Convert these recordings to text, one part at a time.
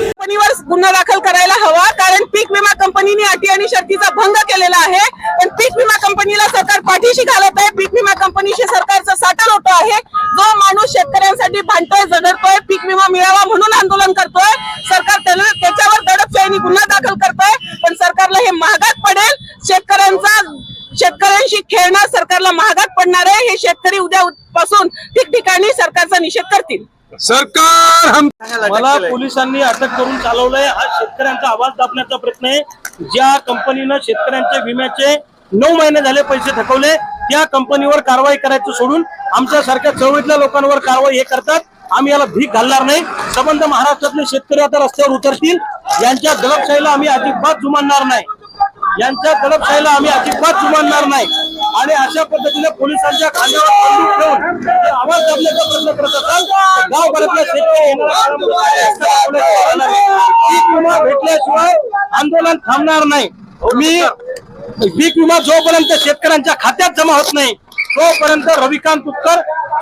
कंपनीवर गुन्हा दाखल करायला हवा कारण पीक विमा कंपनीने अटी आणि शर्तीचा भंग केलेला आहे. पण पीक विमा कंपनीला सरकार पाठीशी घालत आहे. पीक विमा कंपनीशी सरकारचा साठा होतो आहे. जो माणूस शेतकऱ्यांसाठी भांडतोय झगडतोय पीक विमा मिळावा म्हणून शेतकऱ्यांशी खेळणं सरकारला महागात पडणार आहे हे शेतकरी उद्या पासून ठिकठिकाणी सरकारचा निषेध करतील. सरकार हम मला पोलिसांनी अटक करून चालवलंय. हा शेतकऱ्यांचा आवाज दाबण्याचा प्रयत्न आहे. ज्या कंपनीनं शेतकऱ्यांचे विम्याचे नऊ महिने झाले पैसे थकवले त्या कंपनीवर कारवाई करायचं सोडून आमच्या सारख्या चळवळीतल्या लोकांवर कारवाई हे करतात. आम्ही याला भीक घालणार नाही. संबंध महाराष्ट्रातले शेतकरी आता रस्त्यावर उतरतील. यांच्या दडपशाहीला आम्ही अजिबात जुमानणार नाही. यांच्या दडपशाहीला आम्ही अजिबात जुमानणार नाही. आणि अशा पद्धतीने पोलिसांच्या खांद्यावर ठेवून आवाज दाबण्याचा प्रयत्न करत असाल तर गावभरातल्या शेतकरी पीक विमा भेटल्याशिवाय आंदोलन थांबणार नाही. मी पीक विमा जोपर्यंत शेतकऱ्यांच्या खात्यात जमा होत नाही तोपर्यंत रविकांत तुपकर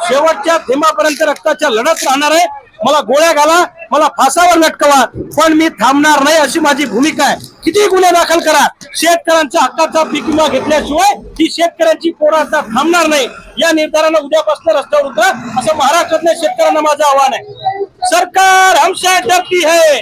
शेवटच्या थेंबापर्यंत रक्ताच्या लढत राहणार आहे. मला गोळ्या घाला मला फासावर लटकवा पण मी थांबणार नाही अशी माझी भूमिका आहे. किती गुन्हे दाखल करा. शेतकऱ्यांच्या हक्काचा पीक विमा घेतल्याशिवाय ही शेतकऱ्यांची पोरं थांबणार नाही. या निर्धारानं उद्यापासून रस्त्यावर उतरा असं महाराष्ट्रातल्या शेतकऱ्यांना माझं आव्हान आहे. सरकार हमसे डरती है.